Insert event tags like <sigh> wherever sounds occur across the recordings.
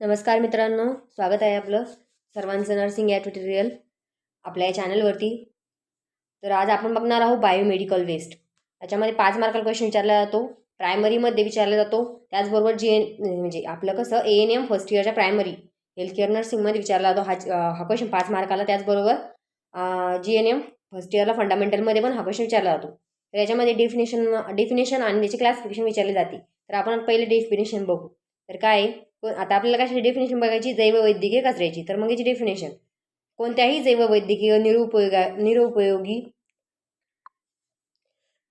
नमस्कार मित्रांनो स्वागत आहे आपलं सर्वांचं नर्सिंग या ट्युटोरियल आपल्या या चॅनलवरती तर आज आपण बघणार आहोत बायोमेडिकल वेस्ट याच्यामध्ये पाच मार्काला क्वेश्चन विचारला जातो प्रायमरीमध्ये विचारला जातो त्याचबरोबर जी एन म्हणजे आपलं कसं ए एन एम फर्स्ट इयरच्या प्रायमरी हेल्थ केअर नर्सिंगमध्ये विचारला जातो हा हा क्वेश्चन पाच मार्काला त्याचबरोबर जी एन एम फर्स्ट इयरला फंडामेंटलमध्ये पण हा क्वेश्चन विचारला जातो. तर याच्यामध्ये डेफिनेशन डेफिनेशन आणि त्याची क्लासिफिकेशन विचारली जाते. तर आपण पहिले डेफिनेशन बघू. तर काय आहे? पण आता आपल्याला कशाची डेफिनेशन बघायची? जैववैद्यकीय कचऱ्याची. तर मग याची डेफिनेशन कोणत्याही जैववैद्यकीय निरुपयोगा निरुपयोगी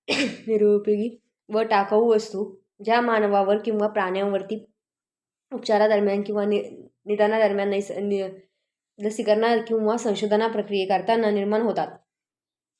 <coughs> निरुपयोगी व टाकाऊ वस्तू ज्या मानवावर किंवा प्राण्यांवरती उपचारादरम्यान किंवा नि निदानादरम्यान नैस नि लसीकरणा किंवा संशोधना प्रक्रिये करताना निर्माण होतात.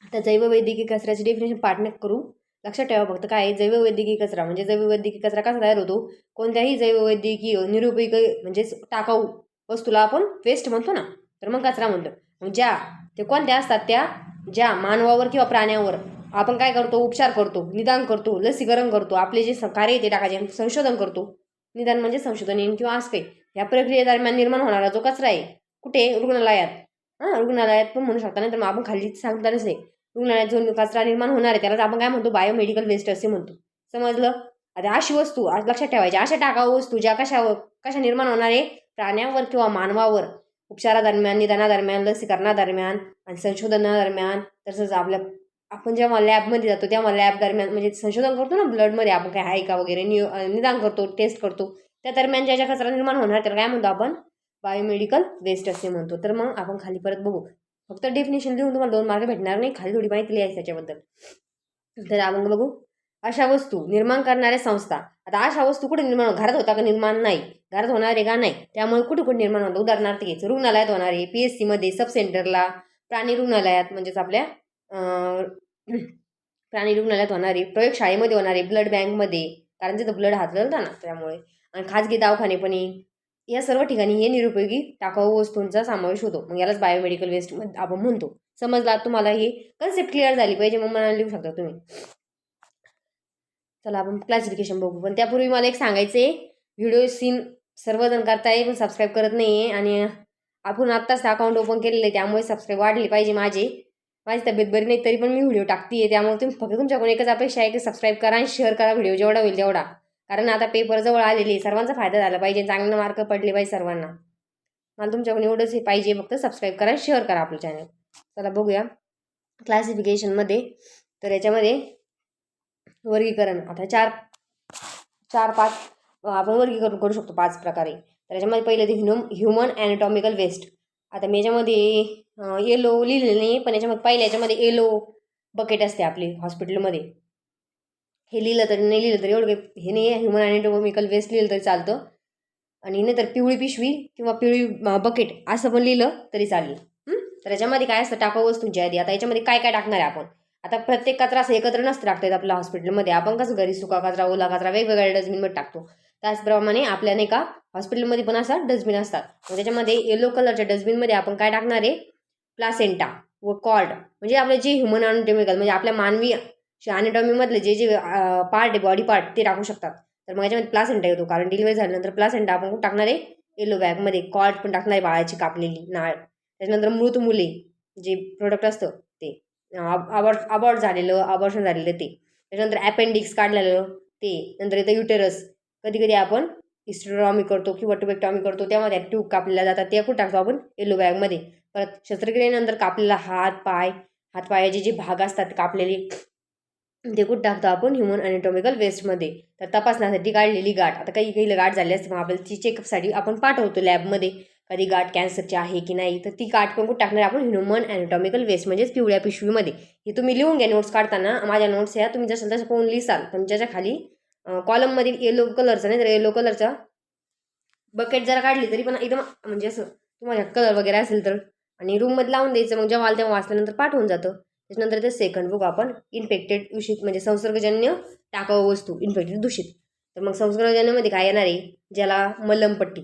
आता जैववैद्यकीय कचऱ्याची डेफिनेशन पाठण्यात करू. लक्षात ठेवा फक्त काय जैववैद्यकीय कचरा. म्हणजे जैववैद्यकीय कचरा कसा तयार होतो? कोणत्याही जैववैद्यकीय निरुपयोगी म्हणजे टाकाऊ वस्तूला आपण वेस्ट म्हणतो ना तर मग कचरा म्हणतो. मग ज्या ते कोणत्या असतात? त्या ज्या मानवावर किंवा प्राण्यावर आपण काय करतो? उपचार करतो निदान करतो लसीकरण करतो. आपले जे कार्य आहे ते टाकायचे संशोधन करतो. निदान म्हणजे संशोधन येईन किंवा असते या प्रक्रियेदरम्यान निर्माण होणारा जो कचरा आहे कुठे? रुग्णालयात. हां रुग्णालयात पण म्हणू शकता नाही तर मग आपण खाली सांगतानाच नाही. रुग्णालयात जो कचरा निर्माण होणार आहे. त्याला आपण काय म्हणतो? बायोमेडिकल वेस्ट असे म्हणतो. समजलं? आता अशी वस्तू आज लक्षात ठेवायची. अशा टाकाऊ वस्तू ज्या कशावर कशा निर्माण होणार आहे? प्राण्यावर किंवा मानवावर. उपचारादरम्यान निदानादरम्यान लसीकरणादरम्यान आणि संशोधनादरम्यान. तसंच आपल्या आपण जेव्हा लॅबमध्ये जातो तेव्हा लॅब दरम्यान म्हणजे संशोधन करतो ना? ब्लडमध्ये आपण काय आहे का वगैरे नि निदान करतो टेस्ट करतो. त्या दरम्यान ज्या ज्या कचरा निर्माण होणार त्याला काय म्हणतो आपण? बायोमेडिकल वेस्ट असे म्हणतो. तर मग आपण खाली परत बघू. फक्त डेफिनेशन लिहून तुम्हाला दोन मार्क भेटणार नाही. खाली थोडी माहिती लिहायची त्याच्याबद्दल. तर आपण बघू. अशा वस्तू निर्माण करणाऱ्या संस्था. आता अशा वस्तू कुठे निर्माण हो- घरात होता का निर्माण नाही? घरात होणार आहे का नाही? त्यामुळे कुठे कुठे निर्माण होतं? उदाहरणार्थ घ्यायचं. रुग्णालयात होणार आहे पी एस सीमध्ये सब सेंटरला प्राणी रुग्णालयात म्हणजेच आपल्या <clears throat> प्राणी रुग्णालयात होणारे प्रयोगशाळेमध्ये होणारे ब्लड बँकमध्ये कारण तिथं ब्लड हातलं ना त्यामुळे. आणि खाजगी दवाखाने पण येईल या सर्व ठिकाणी हे निरुपयोगी टाकाऊ वस्तूंचा समावेश होतो. मग यालाच बायोमेडिकल वेस्ट आपण म्हणतो. समजला? तुम्हाला ही कन्सेप्ट क्लिअर झाली पाहिजे मग मला लिहू शकता तुम्ही? चला आपण क्लासिफिकेशन बघू. पण त्यापूर्वी मला एक सांगायचं आहे व्हिडिओ सीन सर्वजण करताय पण सबस्क्राईब करत नाही आहे आणि आपण आत्ताच अकाउंट ओपन केलेलं आहे त्यामुळे सबस्क्राईब वाढले पाहिजे माझे. माझी तब्येत बरी नाही तरी पण मी व्हिडिओ टाकते त्यामुळे तुम्ही फक्त तुमच्याकडून एकच अपेक्षा आहे की सबस्क्राईब करा आणि शेअर करा. व्हिडिओ जेवढा होईल तेवढा. कारण आता पेपर जवळ आलेले आहे. सर्वांचा फायदा झाला पाहिजे. चांगले मार्क पडले पाहिजे सर्वांना. मला तुमच्याकडून एवढंच हे पाहिजे फक्त सबस्क्राईब करा शेअर करा आपलं चॅनल चला बघूया. क्लासिफिकेशनमध्ये तर याच्यामध्ये वर्गीकरण. आता चार चार पाच आपण वर्गीकरण करू शकतो पाच प्रकारे. तर याच्यामध्ये पहिले ते ह्युम ह्युमन ॲनाटॉमिकल वेस्ट आता मी याच्यामध्ये येलो लिहिलेलं नाही पण याच्यामध्ये पहिले याच्यामध्ये येलो बकेट असते आपली हॉस्पिटलमध्ये हे लिहिलं तरी नाही लिहिलं तरी एवढं काही हे नाही आहे ह्युमन ॲनाटॉमिकल वेस्ट लिहिलं तरी चालतं. आणि नाही तर पिवळी पिशवी किंवा पिवळी बकेट असं पण लिहिलं तरी चालेल. तर याच्यामध्ये काय असतं? टाकाऊ वस्तूंची यादी आता याच्यामध्ये काय काय टाकणार आहे आपण? आता प्रत्येक कचरा असं एकत्र नसतं टाकता येत आपल्या हॉस्पिटलमध्ये आपण कसं घरी सुका कचरा ओला कचरा वेगवेगळ्या डस्टबिनमध्ये टाकतो. त्याचप्रमाणे आपल्या नाही का हॉस्पिटलमध्ये पण असा डस्टबिन असतात. मग त्याच्यामध्ये येलो कलरच्या डस्टबिनमध्ये आपण काय टाकणार आहे? प्लासेंटा व कॉर्ड म्हणजे आपले जे ह्युमन अॅनाटॉमिकल म्हणजे आपल्या मानवी अॅनाटॉमीमधले जे जे पार्ट आहे बॉडी पार्ट ते टाकू शकतात. तर मग याच्यामध्ये प्लासेंटा येतो. कारण डिलिव्हरी झाल्यानंतर प्लासेंटा आपण कुठं टाकणार आहे? येलो बॅगमध्ये कॉर्ड पण टाकणार आहे बाळाची कापलेली नाळ. त्याच्यानंतर मृत मुले जे प्रोडक्ट असतं ते. अबॉर्ट अबॉर्ट झालेलं अबॉर्शन झालेलं ते. त्याच्यानंतर अपेंडिक्स काढलेलं ते. नंतर येतं युटेरस कधी कधी आपण हिस्टोटॉमी करतो किंवा टुबेक्टॉमी करतो तेव्हा त्या ट्यूब कापलेल्या जातात. ते कुठं टाकतो आपण? येलो बॅगमध्ये परत शस्त्रक्रियेनंतर कापलेला हात पाय. हातपायाचे जे भाग असतात कापलेले ते कुठं टाकतो आपण? ह्युमन अॅनाटॉमिकल वेस्टमध्ये तर तपासण्यासाठी काढलेली गाठ. आता काही काही गाठ झाली असते मग आपल्याला ती चेकअपसाठी आपण पाठवतो लॅबमध्ये कधी गाठ कॅन्सरची आहे की नाही? तर ती गाठ पण टाकणार आपण? ह्युमन अॅनाटॉमिकल वेस्ट म्हणजेच पिवळ्या पिशवीमध्ये हे तुम्ही लिहून घ्या नोट्स काढताना. माझ्या नोट्स ह्या तुम्ही जसं तसं पाहून लिहिसाल पण खाली कॉलममध्ये येलो कलरचा नाही तर येलो कलरचा बकेट जरा काढली तरी पण एकदम म्हणजे असं तुम्हाला कलर वगैरे असेल तर. आणि रूममध्ये लावून द्यायचं. मग जेव्हा तेव्हा वाचल्यानंतर पाठवून जातं. त्याच्यानंतर ते सेकंड बुक आपण इन्फेक्टेड दूषित म्हणजे संसर्गजन्य टाकाऊ वस्तू इन्फेक्टेड दूषित. तर मग संसर्गजन्यमध्ये काय येणार आहे? ज्याला मलमपट्टी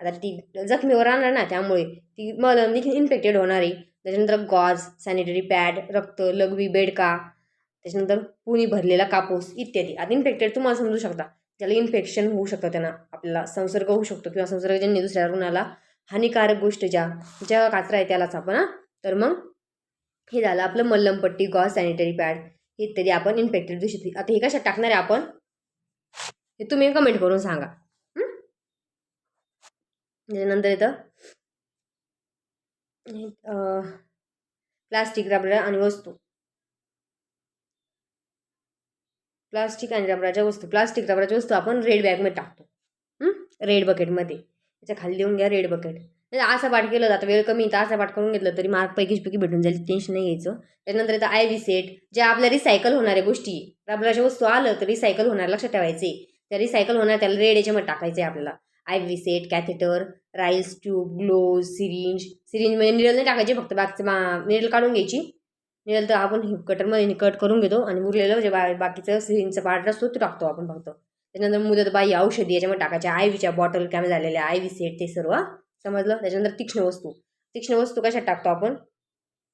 आता ती जखमीवर राहणार ना त्यामुळे ती मलम देखील इन्फेक्टेड होणार आहे. त्याच्यानंतर गॉज सॅनिटरी पॅड रक्त लघवी बेडका त्याच्यानंतर पुणी भरलेला कापूस इत्यादी. आता इन्फेक्टेड तुम्हाला समजू शकता. त्याला इन्फेक्शन होऊ शकतं त्यांना आपल्याला संसर्ग होऊ शकतो किंवा संसर्गजन्य दुसऱ्या रुग्णाला हानिकारक गोष्ट ज्या ज्या काचरा आहे त्यालाच आपण तर मग हे झालं आपलं मल्लमपट्टी गॉस सॅनिटरी पॅड हे तरी आपण इन्फेक्टेड दूषित आता हे कशात टाकणार आहे आपण? हे तुम्ही कमेंट करून सांगा. हं? त्याच्यानंतर येतं प्लास्टिक रबर आणि वस्तू. प्लास्टिक आणि रबराच्या वस्तू. प्लास्टिक रबराच्या वस्तू आपण रेड बॅगमध्ये टाकतो. रेड बकेटमध्ये त्याच्याखाली देऊन घ्या रेड बकेट असं पाठ केलं जातं वेळ कमी तर असा पाठ करून घेतलं तरी मार्क पैकीच पैकी भेटून जाईल टेन्शन नाही घ्यायचं. त्याच्यानंतर येतं आय व्ही सेट ज्या आपल्या रिसायकल होणाऱ्या गोष्टी रबराच्या वस्तू आलं तर रिसायकल होणार लक्षात ठेवायचे. त्या रिसायकल होणार त्याला रेड याच्यामध्ये टाकायचं आहे आपल्याला. I V set catheter Ryle's tube gloves syringe सिरिंजमध्ये निरल नाही टाकायचे फक्त बाकीचं मा निरल काढून घ्यायची. निरल तर आपण कटरमध्ये कट करून घेतो आणि उरलेलं जे बा बाकीचं सिरिंजचं पार्ट असतो ते टाकतो आपण फक्त. त्याच्यानंतर मुदत बाई औषधी याच्यामध्ये टाकायच्या आय व्हीच्या बॉटल कॅमे झालेल्या आय व्ही सेट ते सर्व. समजलं? त्याच्यानंतर तीक्ष्ण वस्तू. तीक्ष्ण वस्तू कशात टाकतो आपण?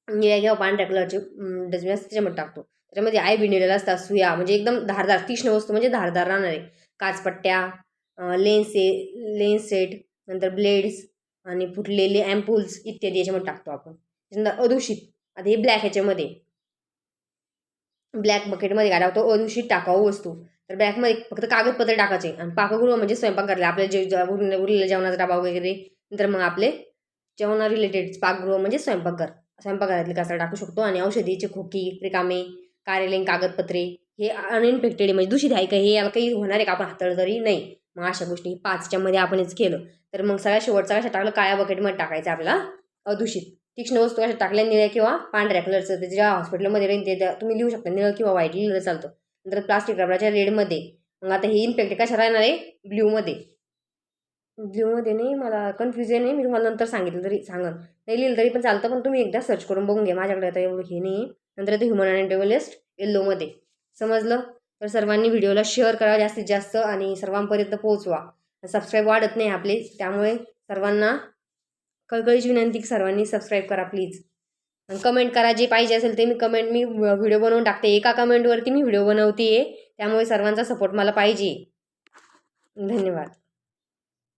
निळ्या किंवा पांढऱ्या कलरचे डस्टबिन असते त्याच्यामध्ये टाकतो. त्याच्यामध्ये आय बी असतात सुया म्हणजे एकदम धारदार तीक्ष्ण वस्तू म्हणजे धारदार राहणारे. काचपट्ट्या लेन्से लेन्स सेट नंतर ब्लेड्स आणि फुटलेले ॲम्पूल्स इत्यादी याच्यामध्ये टाकतो आपण. त्याच्यानंतर अदूषित आता हे ब्लॅक ह्याच्यामध्ये. ब्लॅक बकेटमध्ये काय टाकतो? अदूषित टाकावं वस्तू. तर ब्लॅकमध्ये फक्त कागदपत्र टाकायचे. आणि पाकगृह म्हणजे स्वयंपाक करायला आपल्या जे उरलेल्या जेवणाचा डबा वगैरे नंतर मग आपले जेवणा रिलेटेड पाकगृह म्हणजे स्वयंपाकघर. स्वयंपाकघरातले कचरा टाकू शकतो आणि औषधीचे खोकी रिकामे कार्यालयीन कागदपत्रे हे अनइन्फेक्टेड म्हणजे दूषित आहे का हे याला काही होणार आहे का आपण हाताळलं तरी नाही. मग अशा गोष्टी पाचच्यामध्ये आपणच केलं. तर मग सगळ्या शेवटचा कशा टाकलं? काळ्या बकेटमध्ये टाकायचं आपला अदूषित. तीक्ष्ण वस्तू कशा टाकल्या? निळ्या किंवा पांढऱ्या कलरचं ते ज्या हॉस्पिटलमध्ये राहील ते तुम्ही लिहू शकता. निळं किंवा व्हाईट लिहिलं चालतं. नंतर प्लास्टिक रबराच्या रेडमध्ये मग आता हे इन्फेक्ट कशा राहणार आहे? ब्ल्यूमध्ये ब्ल्यूमध्ये नाही मला कन्फ्युजन आहे. मी तुम्हाला नंतर सांगितलं तरी सांगन. नाही लिहिलं तरी पण चालतं पण तुम्ही एकदा सर्च करून बघून घ्या. माझ्याकडे आता एवढं हे नाही नंतर येतं ह्युमन अँड डेव्हलिस्ट येल्लोमध्ये समजलं? तर सर्वांनी व्हिडिओला शेअर करा जास्तीत जास्त आणि सर्वांपर्यंत पोहोचवा. सबस्क्राईब वाढत नाही आपले त्यामुळे सर्वांना कळकळीची विनंती की सर्वांनी सबस्क्राईब करा प्लीज आणि कमेंट करा जे पाहिजे असेल ते. मी कमेंट मी व्हिडिओ बनवून टाकते. एका कमेंटवरती मी व्हिडिओ बनवते त्यामुळे सर्वांचा सपोर्ट मला पाहिजे. धन्यवाद.